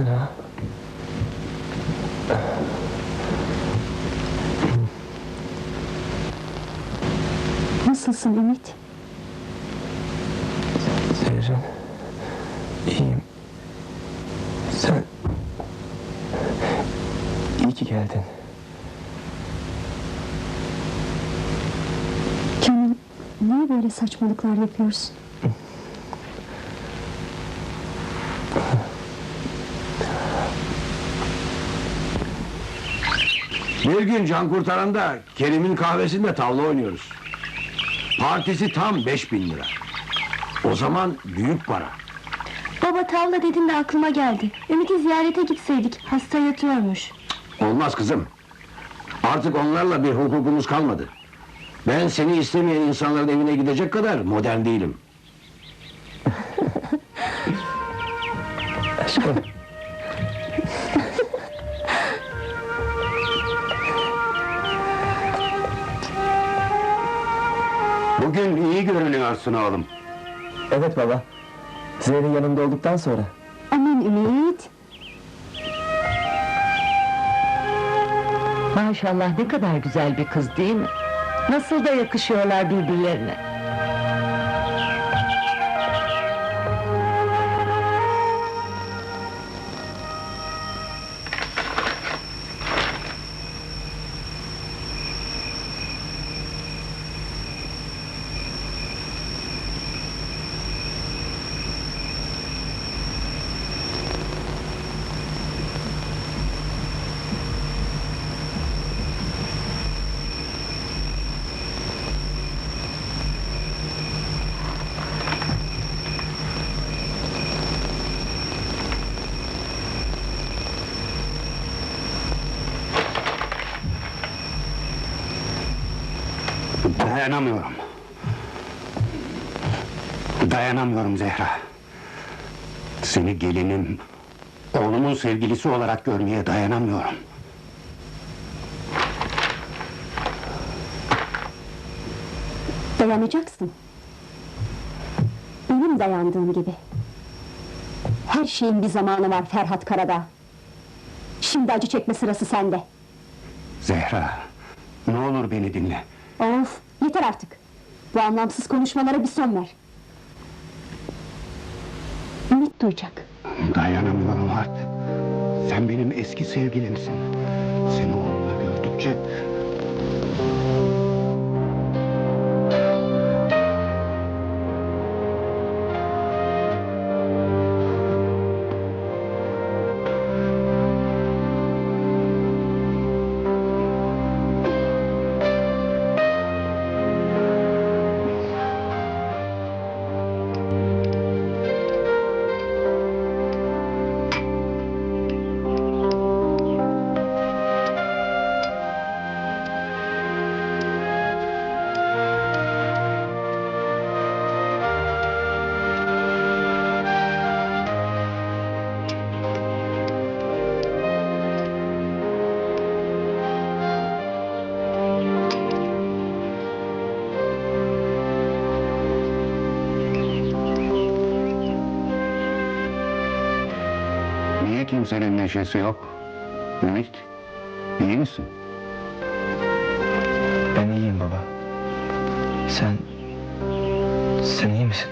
Sana... Nasılsın Ümit? Zerrin... İyiyim. Sen... İyi ki geldin. Canım, niye böyle saçmalıklar yapıyorsun? Bir gün can kurtaranda Kerim'in kahvesinde tavla oynuyoruz. Partisi tam 5000 lira. O zaman büyük para. Baba tavla dedin de aklıma geldi. Ümit'i ziyarete gitseydik. Hasta yatıyormuş. Olmaz kızım. Artık onlarla bir hukukumuz kalmadı. Ben seni istemeyen insanların evine gidecek kadar modern değilim. Aşkım. Bugün iyi görünüyorsun oğlum. Evet baba. Zerrin yanımda olduktan sonra. Aman Ümit, Maşallah ne kadar güzel bir kız değil mi? Nasıl da yakışıyorlar birbirlerine. Dayanamıyorum. Dayanamıyorum Zehra. Seni gelinim, oğlumun sevgilisi olarak görmeye dayanamıyorum. dayanacaksın. Benim dayandığım gibi. Her şeyin bir zamanı var Ferhat Karadağ. Şimdi acı çekme sırası sende. Zehra, ne olur beni dinle. Of, yeter artık. Bu anlamsız konuşmalara bir son ver. Ümit duyacak. Dayanamıyorum artık. Sen benim eski sevgilimsin. Seni oğlumla gördükçe... kimsenin neşesi yok? Ümit, iyi misin? Ben iyiyim baba. Sen... Sen iyi misin?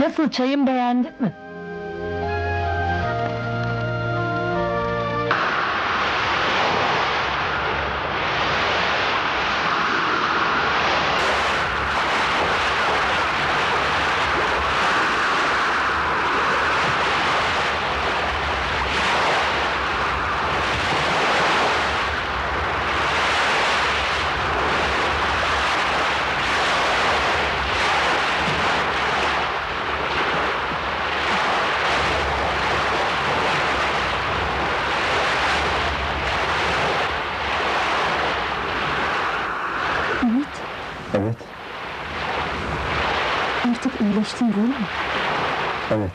Nasıl çayım beğendin mi? Ümit, Evet. artık iyileştin değil mi? Evet.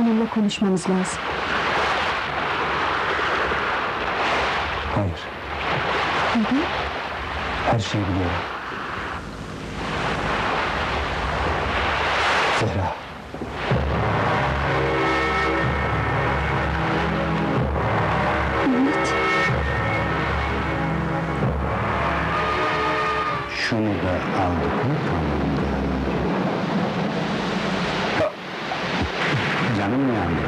Seninle konuşmamız lazım. Hayır. Neden? Her şeyi biliyorum. Zehra. Ümit. Şunu da aldık mı Canım mı yandı?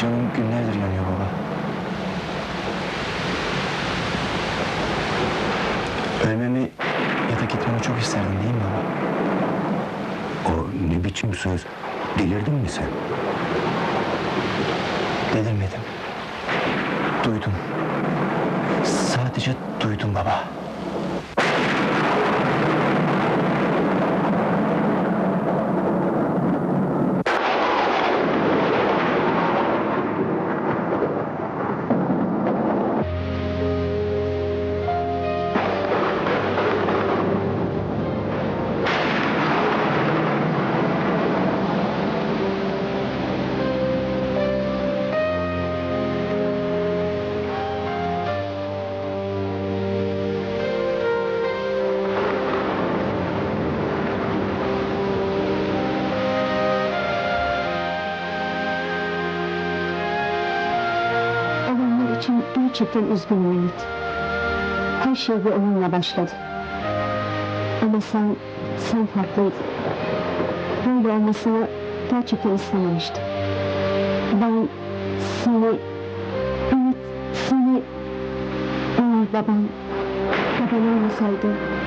Canım günlerdir yanıyor baba. Ölmemi ya da gitmemi çok isterdin değil mi baba? O ne biçim söz? Delirdin mi sen? Delirmedim. Duydum. Sadece duydum baba. Gerçekten üzgünüm Ümit. Her şey bir oyunla başladı. Ama sen, sen farklıydın. Böyle olmasını gerçekten istememiştim. Ben seni, Ümit seni, eğer babam, baban olmasaydı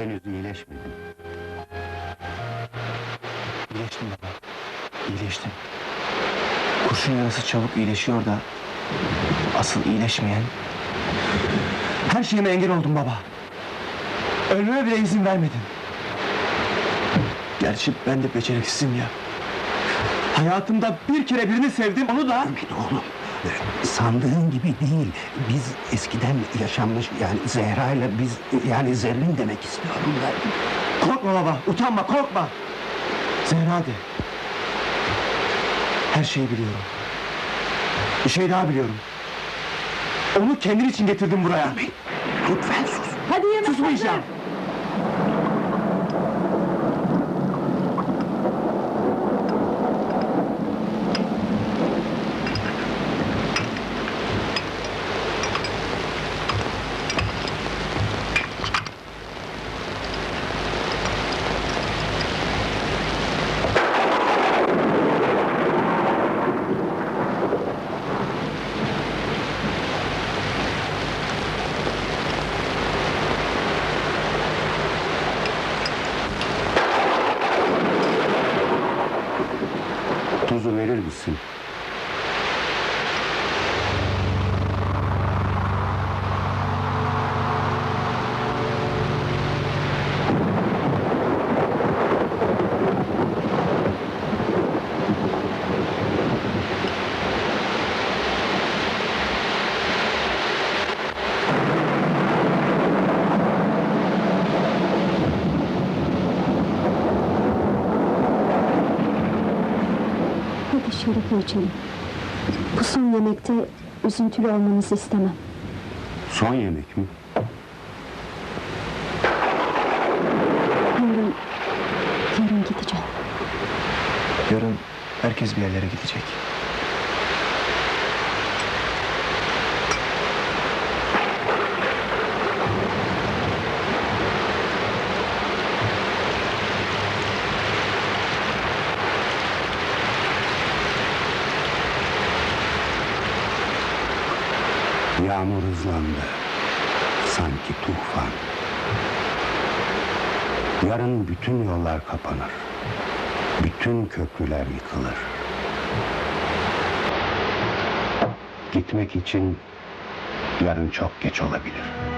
Henüz iyileşmedin. İyileştim baba. İyileştim. Kurşun yarası çabuk iyileşiyor da asıl iyileşmeyen her şeyime engel oldum baba. Ölmeme bile izin vermedin. Gerçi ben de beceriksizim ya. Hayatımda bir kere birini sevdim onu da Ümit oğlum, sandığın gibi değil. Biz eskiden yaşanmış yani Zehra ile biz yani Zerrin demek istiyorum ben. Korkma baba, utanma, korkma. Zehra de. Her şeyi biliyorum. Bir şey daha biliyorum. Onu kendin için getirdim buraya. Lütfen sus. Hadi yemek Susmayacağım. Tuzu verir misin? İçelim. Bu son yemekte üzüntülü olmanızı istemem. Son yemek mi? Yarın, yarın gideceğim. Yarın herkes bir yerlere gidecek. Yağmur hızlandı. Sanki tufan. Yarın bütün yollar kapanır. Bütün köprüler yıkılır. Gitmek için yarın çok geç olabilir.